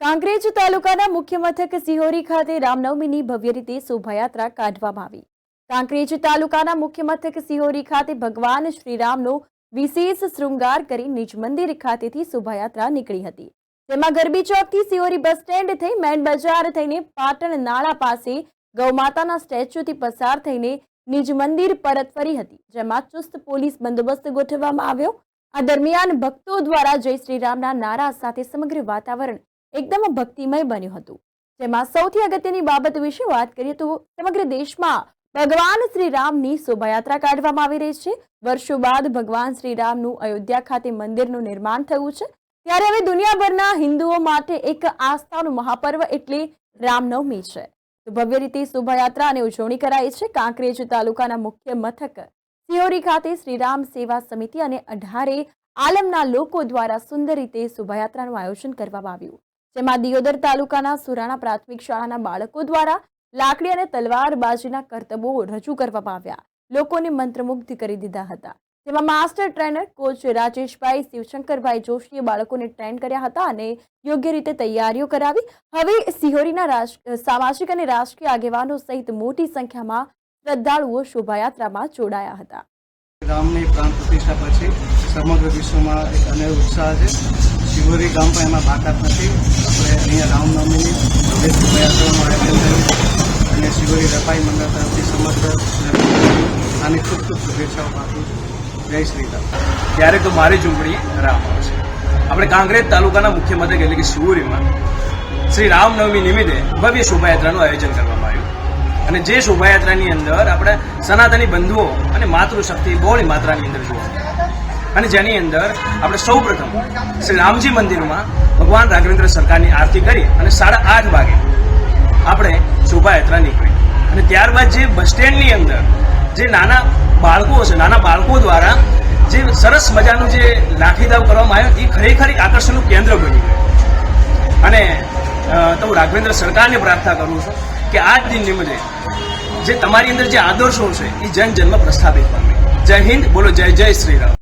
કાંકરેજ તાલુકાના મુખ્ય મથક સિહોરી ખાતે રામનવમીની ભવ્ય રીતે શોભાયાત્રા કાઢવામાં આવી. કાંકરેજ તાલુકાના મુખ્ય મથક સિહોરી ખાતે ભગવાન શ્રીરામનો વિશેષ શૃંગાર કરી નિજ મંદિર ખાતેથી શોભાયાત્રા નીકળી હતી. તેમાં ગરબી ચોકથી સિહોરી બસ સ્ટેન્ડ થઈ મેન બજાર થઈને પાટણ નાળા પાસે ગૌમાતાના સ્ટેચ્યુથી પસાર થઈને નિજ મંદિર પરત ફરી હતી, જેમાં ચુસ્ત પોલીસ બંદોબસ્ત ગોઠવવામાં આવ્યો. આ દરમિયાન ભક્તો દ્વારા જય શ્રીરામના નારા સાથે સમગ્ર વાતાવરણ એકદમ ભક્તિમય બન્યું હતું. જેમાં સૌથી અગત્યની બાબત વિશે વાત કરીએ તો સમગ્ર દેશમાં ભગવાન શ્રી રામની શોભાયાત્રા કાઢવામાં આવી રહી છે. વર્ષો બાદ ભગવાન શ્રી રામનું અયોધ્યા ખાતે મંદિરનું નિર્માણ થયું છે. ત્યારે હવે દુનિયાભરના હિન્દુઓ માટે એક આસ્થાનું મહાપર્વ એટલે રામનવમી છે. ભવ્ય રીતે શોભાયાત્રા અને ઉજવણી કરાઈ છે કાંકરેજ તાલુકાના મુખ્ય મથક સિયોરી ખાતે શ્રીરામ સેવા સમિતિ અને અઢારે આલમના લોકો દ્વારા સુંદર રીતે શોભાયાત્રાનું આયોજન કરવામાં આવ્યું. જેમાં દિયોદર તાલુકાના સુરાણા પ્રાથમિક શાળાના બાળકો દ્વારા લાકડી અને તલવારબાજીના કરતબો રજૂ કરવામાં આવ્યા. લોકોને મંત્રમુગ્ધ કરી દીધા હતા. જેમાં master trainer, coach Rajeshbhai, Shivshankarbhai જોશીએ બાળકોને ટ્રેન કર્યા હતા અને યોગ્ય રીતે તૈયારીઓ કરાવી. હવે સિહોરીના સામાજિક અને રાજકીય આગેવાનો સહિત મોટી સંખ્યામાં શ્રદ્ધાળુઓ શોભાયાત્રામાં જોડાયા હતા. ગામની પ્રાણ પ્રતિષ્ઠા પછી સમગ્ર વિશ્વમાં એક અનેરો ઉત્સાહ છે. શિવોરી ગામ પણ એમાં બાકાત નથી. આપણે અહીંયા રામનવમીની ભવ્ય શોભાયાત્રાનું આયોજન થયું અને શિવોરી રપાઈ મંડળ તરફથી સમગ્ર આની ખૂબ ખૂબ શુભેચ્છાઓ પાઠવું છું. જય શ્રી રામ. ત્યારે તો મારી ચૂંટણી રામ આવશે આપણે કાંકરેજ તાલુકાના મુખ્ય મથક એટલે કે શિવોરીમાં શ્રી રામનવમી નિમિત્તે ભવ્ય શોભાયાત્રાનું આયોજન કરવામાં આવ્યું. અને જે શોભાયાત્રાની અંદર આપણે સનાતની બંધુઓ અને માતૃશક્તિ બહોળી માત્રાની અંદર જોવા અને જેની અંદર આપણે સૌ પ્રથમ શ્રી રામજી મંદિરમાં ભગવાન રાઘવેન્દ્ર સરકારની આરતી કરી અને સાડા આઠ વાગે આપણે શોભાયાત્રા નીકળી. અને ત્યારબાદ જે બસ સ્ટેન્ડની અંદર જે નાના બાળકો છે નાના બાળકો દ્વારા જે સરસ મજાનું જે લાઠીદાવ કરવામાં આવ્યો, એ ખરેખર આકર્ષણનું કેન્દ્ર બની ગયું. અને તો રાઘવેન્દ્ર સરકારને પ્રાર્થના કરું છું કે આ જ દિન નિમિત્તે જે તમારી અંદર જે આદર્શો છે એ જન જન્મ પ્રસ્થાપિત પામે. જય હિન્દ, બોલો જય જય શ્રી રામ.